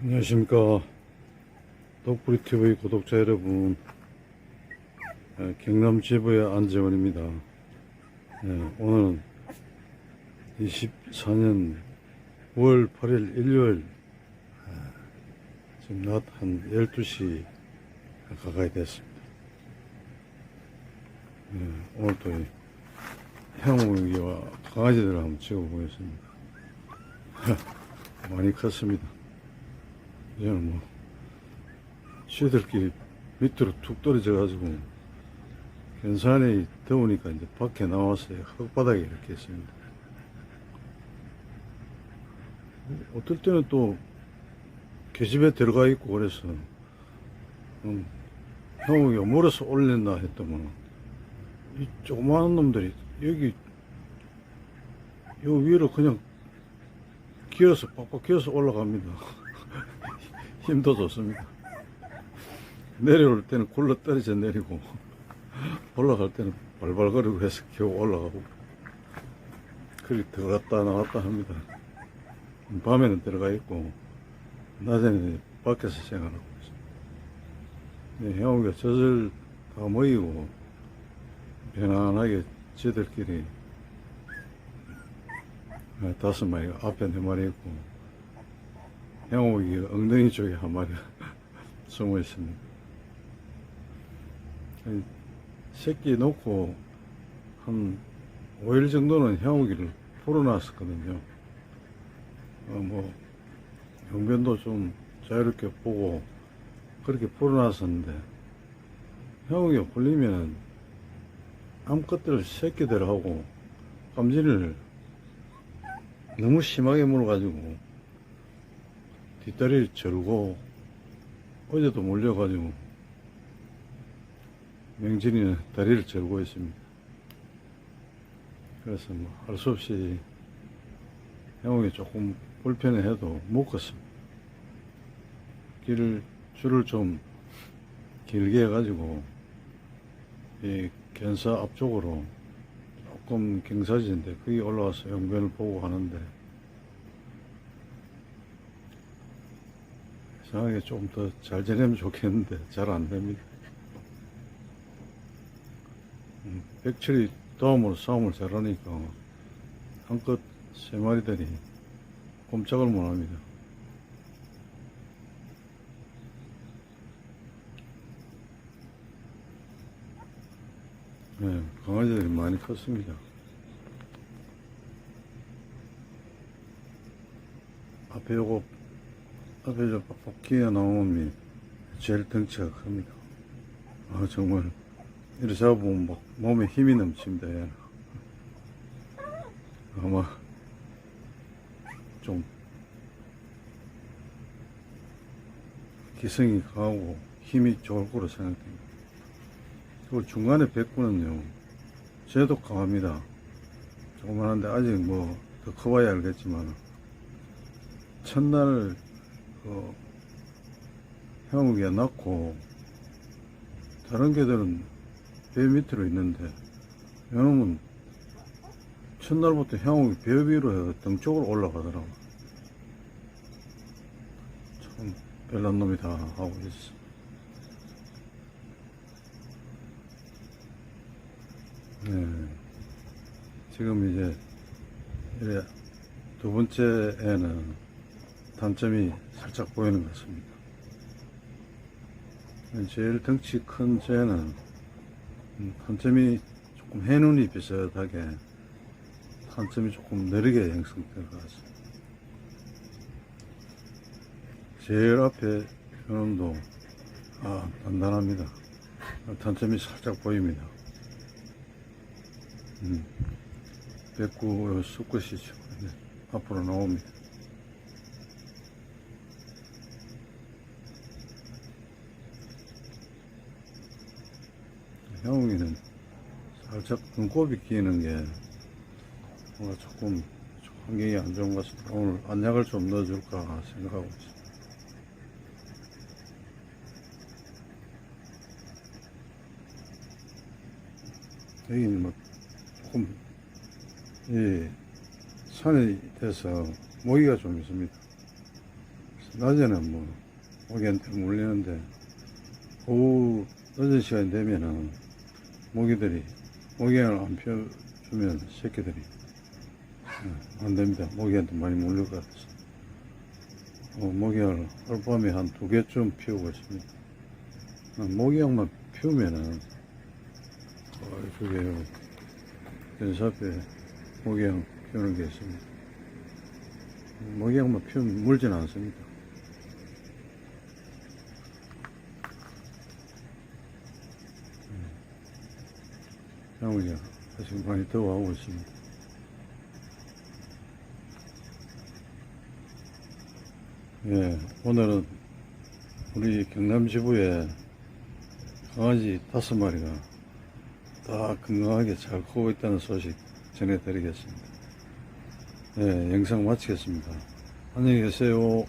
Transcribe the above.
안녕하십니까. 독불이 TV 구독자 여러분. 예, 경남 지부의 안재원입니다. 예, 오늘은 24년 5월 8일 일요일 예, 지금 낮 한 12시 가까이 됐습니다. 예, 오늘도 이 향우기와 강아지들을 한번 찍어보겠습니다. 많이 컸습니다 이제는 뭐 쥐들끼리 밑으로 툭 떨어져 가지고 괜찮이 더우니까 이제 밖에 나왔어요. 흙바닥에 이렇게 있습니다. 어떨 때는 또 계집에 들어가 있고 그래서 음, 형이 물에서 올렸나 했더만 이 조그마한 놈들이 여기 요 위로 그냥 기어서 빡빡 기어서 올라갑니다. 힘도 좋습니다. 내려올 때는 굴러 떨어져 내리고 올라갈 때는 발발거리고 해서 겨우 올라가고 그렇게 들어갔다 나왔다 합니다. 밤에는 들어가 있고 낮에는 밖에서 생활하고 있습니다. 네, 형우가 젖을 다 모이고 편안하게 지들끼리 아, 다섯 마리가 앞에 네 마리 있고 형욱이 엉덩이 쪽에 한 마리가 숨어 있습니다. 이 새끼 놓고 한 5일 정도는 형욱이를 풀어놨었거든요. 어, 뭐, 용변도 좀 자유롭게 보고 그렇게 풀어놨었는데 형욱이 풀리면은 암컷들 새끼들하고 깜진을 너무 심하게 물어가지고 뒷다리를 절고 어제도 몰려가지고 명진이는 다리를 절고 있습니다. 그래서 뭐 할 수 없이 형욱이 조금 불편해해도 묶었습니다. 길을 줄을 좀 길게 해가지고 이 견사 앞쪽으로 조금 경사진데 거기 올라와서 용변을 보고 하는데 이상하게 좀더잘 지내면 좋겠는데 잘 안 됩니다. 음, 백철이 도움으로 싸움을 잘하니까 한껏 세 마리들이 꼼짝을 못 합니다. 네, 강아지들이 많이 컸습니다. 앞에 요거, 앞에 저 복귀에 놈이 제일 덩치가 큽니다. 아, 정말, 이렇게 잡아보면 막 몸에 힘이 넘칩니다. 얘는. 아마, 좀, 기성이 강하고 힘이 좋을 거로 생각됩니다. 그 중간에 백구는요, 쟤도 강합니다. 조그만한데 아직 뭐 더 커봐야 알겠지만, 첫날, 그, 형욱이가 낳고, 다른 개들은 배 밑으로 있는데, 이놈은 첫날부터 형욱이 배 위로 등 쪽으로 올라가더라고. 참, 별난 놈이 다 하고 있어. 네. 지금 이제 두 번째 애는 단점이 살짝 보이는 것 같습니다. 제일 덩치 큰 쟤는 음, 단점이 조금 해눈이 비슷하게 단점이 조금 느리게 형성될 것 같습니다. 제일 앞에 이놈도 아 단단합니다. 단점이 살짝 보입니다. 음, 백구 수컷이죠. 네, 앞으로 나옵니다. 형이는 살짝 눈곱이 끼는 게 뭔가 조금 환경이 안 좋은 것 같습니다. 오늘 안약을 좀 넣어줄까 생각하고 있습니다. 여기는 뭐 조금 이 산이 돼서 모기가 좀 있습니다. 낮에는 뭐 모기한테 물리는데 오후 늦은 시간이 되면은 모기들이 모기향을 안 피워주면 새끼들이 어, 안 됩니다. 모기한테 많이 물릴 것 같아서 어, 모기향을 하룻밤에 한 두 개쯤 피우고 있습니다. 어, 모기향만 피우면은 어, 저게 연사앞에 모기향 피우는 게 있습니다. 모기향만 피우면 물지는 않습니다. 향이 아직 많이 더워하고 있습니다. 예, 오늘은 우리 경남 지부에 강아지 다섯 마리가 다 건강하게 잘 크고 있다는 소식 전해드리겠습니다. 예, 영상 마치겠습니다. 안녕히 계세요.